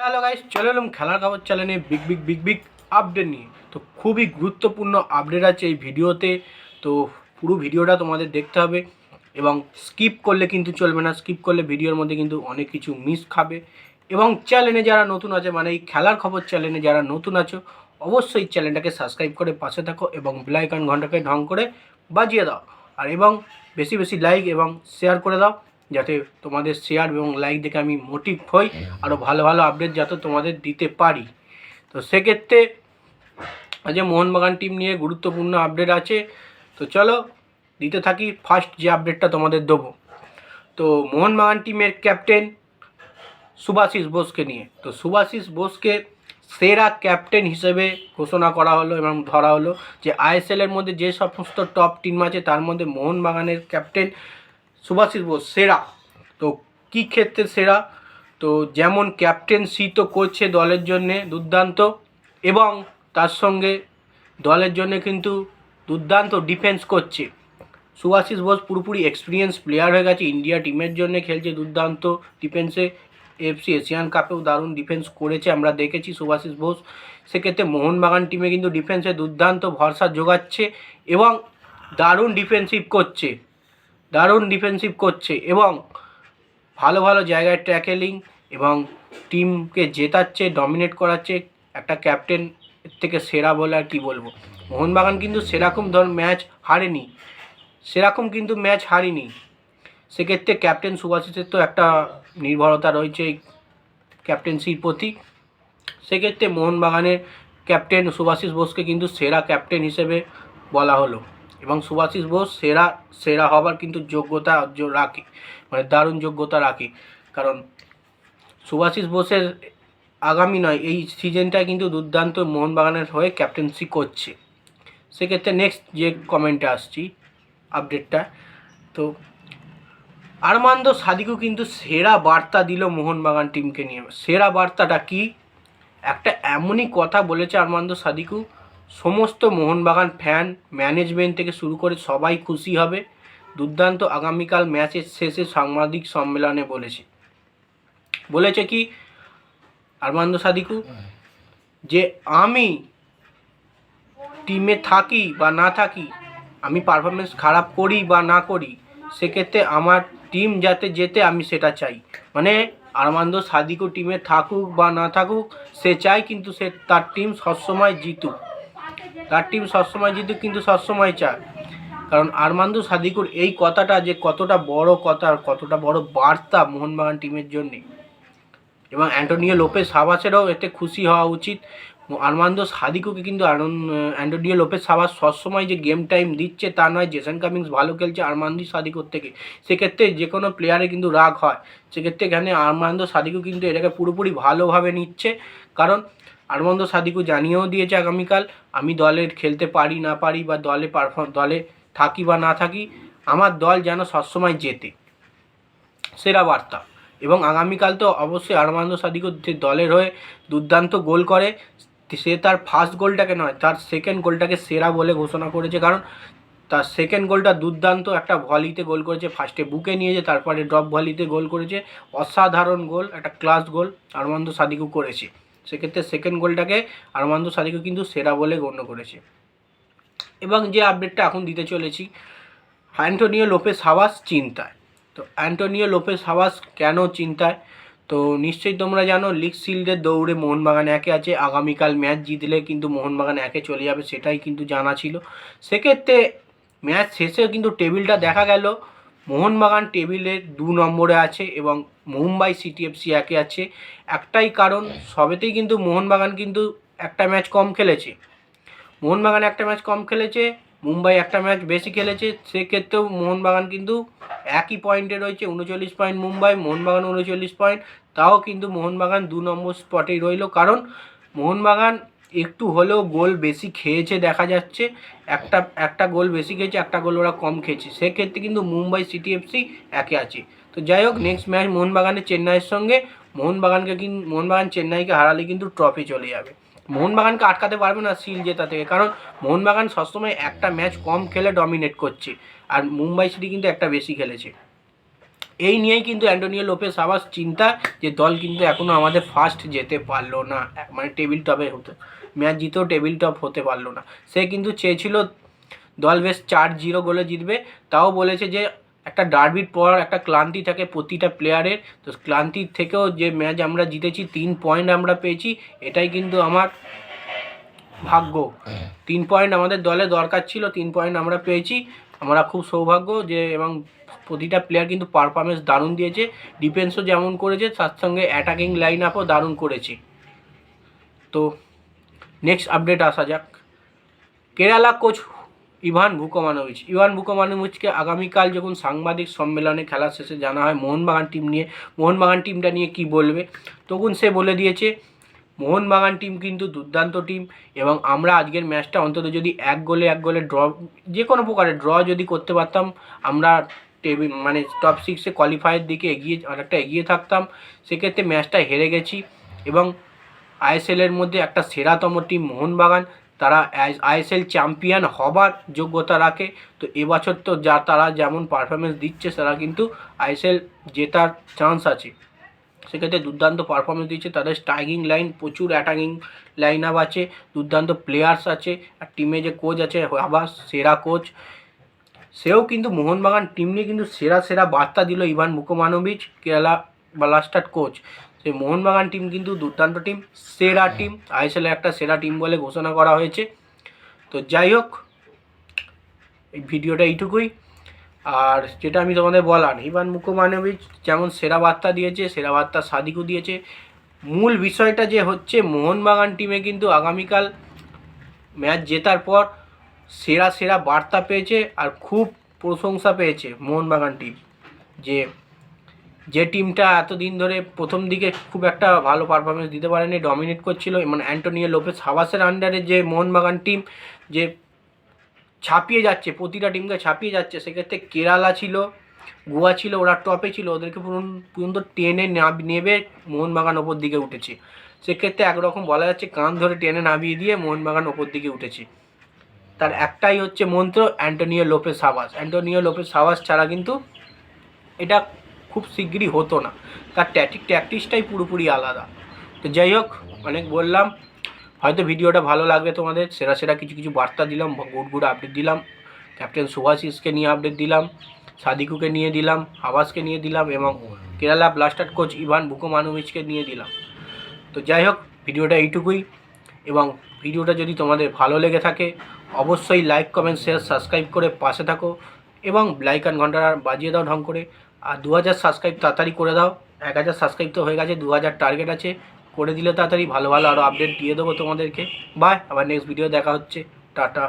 Hello guys চলে এলাম খেলার খবর চ্যানেলে big big big big update নিয়ে। তো খুবই গুরুত্বপূর্ণ আপডেট আছে এই ভিডিওতে। তো পুরো ভিডিওটা তোমাদের দেখতে হবে এবং স্কিপ করলে কিন্তু চলবে না। স্কিপ করলে ভিডিওর মধ্যে কিন্তু অনেক কিছু মিস খাবে। এবং চ্যানেলে যারা নতুন আছে মানে এই খেলার খবর চ্যানেলে যারা নতুন আছো, অবশ্যই চ্যানেলটাকে সাবস্ক্রাইব করে পাশে থাকো এবং বেলাইকন ঘন্টাকে ঢং করে বাজিয়ে দাও। আর এবং বেশি বেশি লাইক এবং শেয়ার করে দাও। যাতে তোমাদের শেয়ার এবং লাইক দেখে আমি মোটিভ হই আরও ভালো ভালো আপডেট যাতে তোমাদের দিতে পারি। তো সেক্ষেত্রে আজ মোহনবাগান টিম নিয়ে গুরুত্বপূর্ণ আপডেট আছে, তো চলো দিতে থাকি ফার্স্ট যে আপডেটটা তোমাদের দেবো। তো মোহনবাগান টিমের ক্যাপ্টেন সুভাশিস বোসকে নিয়ে। তো সুভাশিস বোসকে সেরা ক্যাপ্টেন হিসেবে ঘোষণা করা হলো এবং ধরা হলো যে আইএসএল এর মধ্যে যে সমস্ত টপ টিম আছে, তার মধ্যে মোহনবাগানের ক্যাপ্টেন সুভাশিস বোস, সেরা। তো কী ক্ষেত্রে সেরা? তো যেমন ক্যাপ্টেন্সি তো করছে দলের জন্যে দুর্দান্ত এবং তার সঙ্গে দলের জন্য কিন্তু দুর্দান্ত ডিফেন্স করছে। সুভাশিস বোস পুরোপুরি এক্সপিরিয়েন্স প্লেয়ার হয়ে গেছে ইন্ডিয়া টিমের জন্য খেলছে দুর্দান্ত ডিফেন্সে এফসি এশিয়ান কাপেও দারুণ ডিফেন্স করেছে, আমরা দেখেছি সুভাশিস বোস। সেক্ষেত্রে মোহনবাগান টিমে কিন্তু ডিফেন্সে দুর্দান্ত ভরসা যোগাচ্ছে এবং দারুণ ডিফেন্সিভ করছে। দারুণ ডিফেন্সিভ করছে এবং ভালো ভালো জায়গায় ট্যাকেলিং এবং টিমকে জেতাচ্ছে ডমিনেট করাচ্ছে। একটা ক্যাপ্টেন থেকে সেরা বলে আর কি বলব। মোহনবাগান কিন্তু সেরকম ধর ম্যাচ হারেনি। সেরকম কিন্তু ম্যাচ হারিনি। সেক্ষেত্রে ক্যাপ্টেন সুভাষিসের তো একটা নির্ভরতা রয়েছে ক্যাপ্টেন্সির প্রতি। সেক্ষেত্রে মোহনবাগানের ক্যাপ্টেন সুভাষিস বোসকে কিন্তু সেরা ক্যাপ্টেন হিসেবে বলা হলো। এবং সুভাষিস বোস সেরা সেরা হবার কিন্তু যোগ্যতা রাখে। মানে দারুণ যোগ্যতা রাখে। কারণ সুভাষিস বোসের আগামী নয়, এই সিজনটা কিন্তু দুর্দান্ত মোহনবাগানের হয়ে ক্যাপ্টেন্সি করছে। সেক্ষেত্রে নেক্সট যে কমেন্টে আসছি আপডেটটা তো আরমান্দ সাদিকু কিন্তু সেরা বার্তা দিল মোহনবাগান টিমকে নিয়ে। সেরা বার্তাটা কি? একটা এমনই কথা বলেছে আরমান্দ সাদিকু সমস্ত মোহনবাগান ফ্যান ম্যানেজমেন্ট থেকে শুরু করে সবাই খুশি হবে, দুর্দান্ত আগামীকাল ম্যাচের শেষে সাংবাদিক সম্মেলনে বলেছে। বলেছে কি? আরমান্দ সাদিকু, যে আমি টিমে থাকি বা না থাকি, আমি পারফরমেন্স খারাপ করি বা না করি, সেক্ষেত্রে আমার টিম যাতে যেতে আমি সেটা চাই। মানে আরমান্দ সাদিকও টিমে থাকুক বা না থাকুক, সে চায় কিন্তু সে তার টিম সবসময় জিতুক। তার টিম সবসময় জিতুক কিন্তু সবসময় চায়। কারণ আরমান্দ সাদিকুর এই কথাটা যে কতটা বড় কথা আর কতটা বড় বার্তা মোহনবাগান টিমের জন্যে। এবং অ্যান্টোনিও লোপেস সাবাসেরও এতে খুশি হওয়া উচিত। আরমান্দ সাদিকুকে কিন্তু অ্যান্টোনিও লোপেস সাবাস সবসময় যে গেম টাইম দিচ্ছে তা নয়, জেসন কামিংস ভালো খেলছে আরমান্দি সাদিকুর থেকে। সেক্ষেত্রে যে কোনো প্লেয়ারে কিন্তু রাগ হয়। সেক্ষেত্রে এখানে আরমান্দ সাদিকু কিন্তু এটাকে পুরোপুরি ভালোভাবে নিচ্ছে। কারণ আরমান্দ সাদিকু জানিয়েও দিয়েছে আগামীকাল, আমি দলের খেলতে পারি না পারি বা দলে পারফর্ম দলে থাকি বা না থাকি, আমার দল যেন সবসময় জেতে। সেরা বার্তা। এবং আগামীকাল তো অবশ্যই আরমান্দ সাদিকু যে দলের হয়ে দুর্দান্ত গোল করে, সে তার ফার্স্ট গোলটাকে নয়, তার সেকেন্ড গোলটাকে সেরা বলে ঘোষণা করেছে। কারণ তার সেকেন্ড গোলটা দুর্দান্ত একটা ভলিতে গোল করেছে। ফার্স্টে বুকে নিয়েছে, তারপরে ড্রপ ভলিতে গোল করেছে। অসাধারণ গোল একটা ক্লাস গোল আরমান্দ সাদিকু করেছে। সেক্ষেত্রে সেকেন্ড গোলটাকে আরমান্দ সাদিকু কিন্তু সেরা বলে গণ্য করেছে। এবং যে আপডেটটা এখন দিতে চলেছি অ্যান্টোনিও লোপেস হাওয়াস চিন্তায়। তো অ্যান্টোনিও লোপেস হাওয়াস কেন চিন্তায়? তো নিশ্চয়ই তোমরা জানো লিগ শিল্ডের দৌড়ে মোহনবাগান একে আছে, আগামীকাল ম্যাচ জিতলে কিন্তু মোহনবাগান একে চলে যাবে সেটাই কিন্তু জানা ছিল। সেক্ষেত্রে ম্যাচ শেষেও কিন্তু টেবিলটা দেখা গেল। মোহনবাগান টেবিলের দু নম্বরে আছে এবং মুম্বাই সিটি এফসি একে আছে। একটাই কারণ, সবেতেই কিন্তু মোহনবাগান কিন্তু একটা ম্যাচ কম খেলেছে। মোহনবাগান একটা ম্যাচ কম খেলেছে, মুম্বাই একটা ম্যাচ বেশি খেলেছে, সেক্ষেত্রেও মোহনবাগান কিন্তু একই পয়েন্টে রয়েছে, উনচল্লিশ পয়েন্ট মুম্বাই, মোহনবাগান উনচল্লিশ পয়েন্ট, তাও কিন্তু মোহনবাগান দু নম্বর স্পটেই রইল। কারণ, মোহনবাগান একটু হলেও গোল বেশি খেয়েছে দেখা যাচ্ছে। একটা একটা গোল বেশি খেয়েছে, একটা গোল ওরা কম খেয়েছে। সেক্ষেত্রে কিন্তু মুম্বাই সিটি এফসি একে আছে। তো যাই হোক নেক্সট ম্যাচ মোহনবাগানের চেন্নাইয়ের সঙ্গে। মোহনবাগানকে কিন্তু মোহনবাগান চেন্নাইকে হারালে কিন্তু ট্রফি চলে যাবে। মোহনবাগানকে আটকাতে পারবে না সিল জেতা থেকে। কারণ মোহনবাগান সবসময় একটা ম্যাচ কম খেলে ডমিনেট করছে। আর মুম্বাই সিটি কিন্তু একটা বেশি খেলেছে। এই নিয়েই কিন্তু অ্যান্টোনিও লোপেস আবার চিন্তা যে দল কিন্তু এখনও আমাদের ফার্স্ট যেতে পারল না। মানে টেবিল টপে হতে। ম্যাচ জিতেও টেবিল টপ হতে পারল না। সে কিন্তু চেয়েছিল দল বেশ চার জিরো গোলে জিতবে। তাও বলেছে যে একটা ডার্বির পর একটা ক্লান্তি থাকে প্রতিটা প্লেয়ারের তো ক্লান্তির থেকেও যে ম্যাচ আমরা জিতেছি, তিন পয়েন্ট আমরা পেয়েছি, এটাই কিন্তু আমার ভাগ্য। তিন পয়েন্ট আমাদের দলে দরকার ছিল, তিন পয়েন্ট আমরা পেয়েছি। আমরা খুব সৌভাগ্য যে এবং প্রতিটা প্লেয়ার কিন্তু পারফরমেন্স দারুণ দিয়েছে। ডিফেন্সও যেমন করেছে, তার সঙ্গে অ্যাটাকিং লাইন আপও দারুণ করেছে। তো নেক্সট আপডেট আসা যাক। Kerala coach Ivan Vukomanovic. Ivan ভুকোমানোভিচকে আগামীকাল যখন সাংবাদিক সম্মেলনে খেলা শেষে জানা হয় মোহনবাগান টিম নিয়ে, মোহনবাগান টিমটা নিয়ে কি বলবে, তখন সে বলে দিয়েছে, মোহনবাগান টিম কিন্তু দুর্দান্ত টিম এবং আমরা আজকের ম্যাচটা অন্তত যদি এক গোলে এক গোলে ড্র, যে কোনো প্রকারে ড্র যদি করতে পারতাম, আমরা টেবিল মানে টপ সিক্সে কোয়ালিফাইয়ের দিকে এগিয়ে, অনেকটা এগিয়ে থাকতাম। সেক্ষেত্রে ম্যাচটা হেরে গেছি এবং আইএসএলের মধ্যে একটা সেরাতম টিম মোহনবাগান। তারা আইএসএল চ্যাম্পিয়ন হবার যোগ্যতা রাখে। তো এবছর তো যা, তারা যেমন পারফরমেন্স দিচ্ছে, তারা কিন্তু আইএসএল জেতার চান্স আছে। সেক্ষেত্রে দুর্দান্ত পারফরমেন্স দিচ্ছে। তাদের স্ট্রাইকিং লাইন প্রচুর অ্যাটাকিং লাইন আপ আছে। দুর্দান্ত প্লেয়ার্স আছে। আর টিমে যে কোচ আছে, আবার সেরা কোচ সেও কিন্তু মোহনবাগান টিম নিয়ে কিন্তু সেরা সেরা বার্তা দিল Ivan Vukomanovic Kerala Blaster coach সেই মোহনবাগান টিম কিন্তু দুর্দান্ত টিম সেরা টিম আইএসএলের একটা সেরা টিম বলে ঘোষণা করা হয়েছে। তো যাই হোক এই ভিডিওটা এইটুকুই। আর যেটা আমি তোমাদের বলার ইভান মুকোমানোভিচ যেমন সেরা বার্তা দিয়েছে সেরা বার্তা সাদিকও দিয়েছে। মূল বিষয়টা যে হচ্ছে মোহনবাগান টিমে কিন্তু আগামীকাল ম্যাচ জেতার পর সেরা সেরা বার্তা পেয়েছে আর খুব প্রশংসা পেয়েছে মোহনবাগান টিম যে যে টিমটা এতদিন ধরে প্রথম দিকে খুব একটা ভালো পারফরমেন্স দিতে পারেনি ডমিনেট করছিল মানে অ্যান্টোনিও লোপেস হাওয়াসের আন্ডারে যে মোহনবাগান টিম যে ছাপিয়ে যাচ্ছে, প্রতিটা টিমকে ছাপিয়ে যাচ্ছে, সেক্ষেত্রে কেরালা ছিল, গোয়া ছিল, ওরা টপে ছিল, ওদেরকে পর্যন্ত টেনে নাব- নেবে মোহনবাগান ওপর দিকে উঠেছে। সেক্ষেত্রে একরকম বলা যাচ্ছে কান ধরে টেনে নামিয়ে দিয়ে মোহনবাগান ওপর দিকে উঠেছে। তার একটাই হচ্ছে মন্ত্র, অ্যান্টোনিও লোপেস সাবাস অ্যান্টোনিও লোপেস সাবাস ছাড়া কিন্তু এটা খুব শিগগিরই হতো না। তার ট্যাটিক ট্যাকটিক্সটাই পুরোপুরি আলাদা। তো যাই হোক, অনেক বললাম। হয়তো ভিডিওটা ভালো লাগবে তোমাদের। সেরা সেরা কিছু কিছু বার্তা দিলাম গুড গুড আপডেট দিলাম। ক্যাপ্টেন সুভাশিসকে নিয়ে আপডেট দিলাম, সাদিকুকে নিয়ে দিলাম, আবাসকে নিয়ে দিলাম, এবং কেরালা ব্লাস্টার কোচ ইভান বুকোমানোভিচকে নিয়ে দিলাম। তো যাই হোক, ভিডিওটা এইটুকুই। এবং ভিডিওটা যদি তোমাদের ভালো লেগে থাকে, অবশ্যই লাইক কমেন্ট শেয়ার সাবস্ক্রাইব করে পাশে থাকো। এবং লাইকান ঘণ্টা বাজিয়ে দাও ঢং করে। আর দু হাজার সাবস্ক্রাইব তাড়াতাড়ি করে দাও। এক হাজার সাবস্ক্রাইব তো হয়ে গেছে, দু হাজার টার্গেট আছে। করে দিলে তাড়াতাড়ি ভালো ভালো আরও আপডেট দিয়ে দেবো তোমাদেরকে। বাই আবার নেক্সট ভিডিও দেখা হচ্ছে। টাটা।